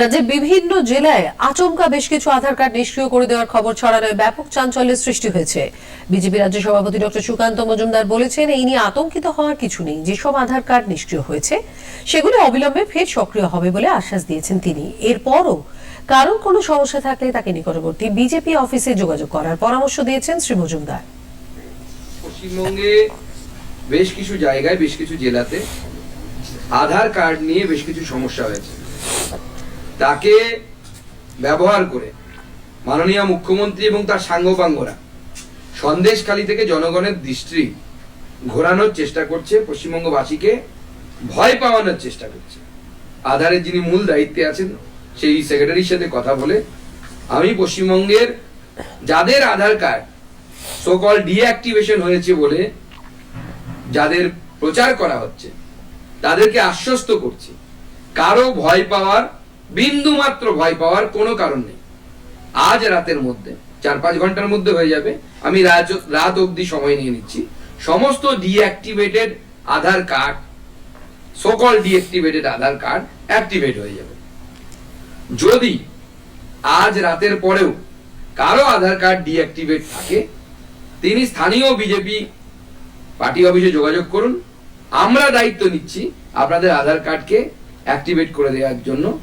রাজ্যের বিভিন্ন জেলায় আচমকা বেশ কিছু আধার কার্ড নিষ্ক্রিয় করে দেওয়ার খবর ছড়ানোয় ব্যাপক চাঞ্চল্যের সৃষ্টি হয়েছে। বিজেপি রাজ্য সভাপতি ডক্টর সুকান্ত মজুমদার বলেছেন, এই নিয়ে আতঙ্কিত হওয়ার কিছু নেই। যেসব আধার কার্ড নিষ্ক্রিয় হয়েছে, সেগুলো অবিলম্বে ফের সক্রিয় হবে বলে আশ্বাস দিয়েছেন তিনি। এরপরও কারোর কোনো সমস্যা থাকলে তাকে নিকটবর্তী বিজেপি অফিসে যোগাযোগ করার পরামর্শ দিয়েছেন শ্রী মজুমদার। পশ্চিমবঙ্গে বেশ কিছু জায়গায়, বেশ কিছু জেলাতে আধার কার্ড নিয়ে বেশ কিছু সমস্যা হয়েছে। তাকে ব্যবহার করে মাননীয় মুখ্যমন্ত্রী এবং তার সাঙ্গপাঙ্গরা সন্দেশখালী থেকে জনগণের দৃষ্টি ঘোরানোর চেষ্টা করছে, পশ্চিমবঙ্গবাসীকে ভয় পাওয়ানোর চেষ্টা করছে। আধারের যিনি মূল দায়িত্বে আছেন, সেই সেক্রেটারির সাথে কথা বলে আমি পশ্চিমবঙ্গের যাদের আধার কার্ড সোকল ডিঅ্যাক্টিভেশন হয়েছে বলে যাদের প্রচার করা হচ্ছে, তাদেরকে আশ্বস্ত করছি। কারও ভয় পাওয়ার বিন্দু মাত্র ভয় পাওয়ার কোনো কারণ নেই। আজ রাতের মধ্যে, চার পাঁচ ঘণ্টার মধ্যে হয়ে যাবে। আমি রাত অবধি সময় নিয়ে নিচ্ছি। সমস্ত ডিঅ্যাক্টিভেটেড আধার কার্ড, সোকল ডিঅ্যাক্টিভেটেড আধার কার্ড অ্যাক্টিভেট হয়ে যাবে। যদি আজ রাতের পরেও কারও আধার কার্ড ডিঅ্যাক্টিভেট থাকে, তিনি স্থানীয় বিজেপি পার্টি অফিসে যোগাযোগ করুন। আমরা দায়িত্ব নিচ্ছি আপনাদের আধার কার্ডকে অ্যাক্টিভেট করে দেওয়ার জন্য।